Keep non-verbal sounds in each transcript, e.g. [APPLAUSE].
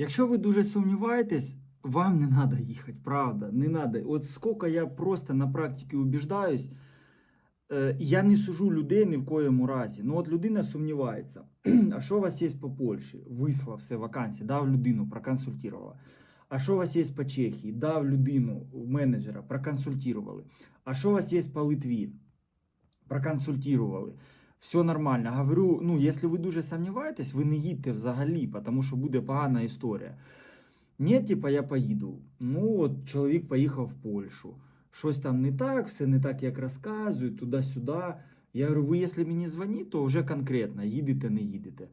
Якщо ви дуже сумніваєтесь, вам не треба їхати, правда, не треба. От скільки я просто на практиці убіждаюсь, е, я не сужу людей ні в коєму разі. Ну от людина сумнівається. [CLEARS THROAT] А що у вас є по Польщі? Вислав все вакансії, дав людину, проконсультувала. А що у вас є по Чехії? Дав людину менеджера, проконсультували. А що у вас є по Литві? Проконсультували. Все нормально. Говорю, ну, якщо ви дуже сумніваєтесь, ви не їдьте взагалі, тому що буде погана історія. Ні, типа, я поїду. Ну, от чоловік поїхав в Польщу. Щось там не так, все не так, як розказують, туди-сюди. Я говорю, ви, якщо мені дзвоніть, то вже конкретно, їдете, не їдете.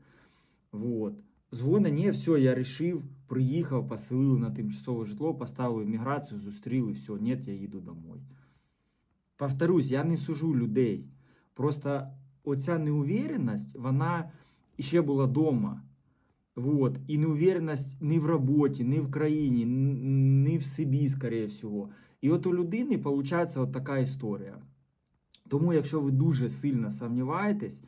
Вот. Дзвони, ні, все, я рішив, приїхав, поселили на тимчасове житло, поставили міграцію, зустріли, все, ні, я їду домой. Повторюсь, я не сужу людей. Просто оця неуверенность, вона ще була вдома. Вот. І неуверенность не в роботі, не в країні, не в собі, скоріше всього. І от у людини виходить от така історія. Тому, якщо ви дуже сильно сумніваєтесь,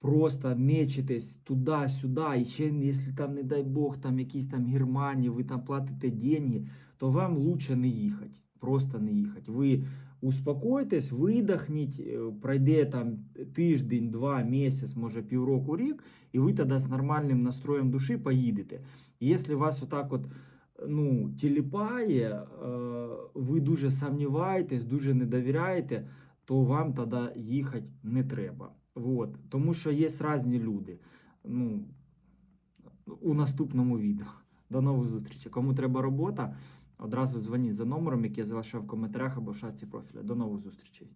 просто мечетесь туди-сюди, і ще, якщо там, не дай Бог, там якісь там Германії, ви там платите деньги, то вам лучше не їхати. Просто не їхати. Ви успокойтесь, видохніть, е, пройде там тиждень, два, місяць, може півроку, рік, і ви тоді з нормальним настроєм душі поїдете. Якщо вас отак от ну, тіліпає, е, ви дуже сумніваєтесь, дуже не довіряєте, то вам тоді їхати не треба. Вот. Тому що є різні люди. Ну, у наступному відео. До нових зустрічей. Кому треба робота, одразу дзвоніть за номером, який я залишав в коментарях або в шапці профіля. До нових зустрічей.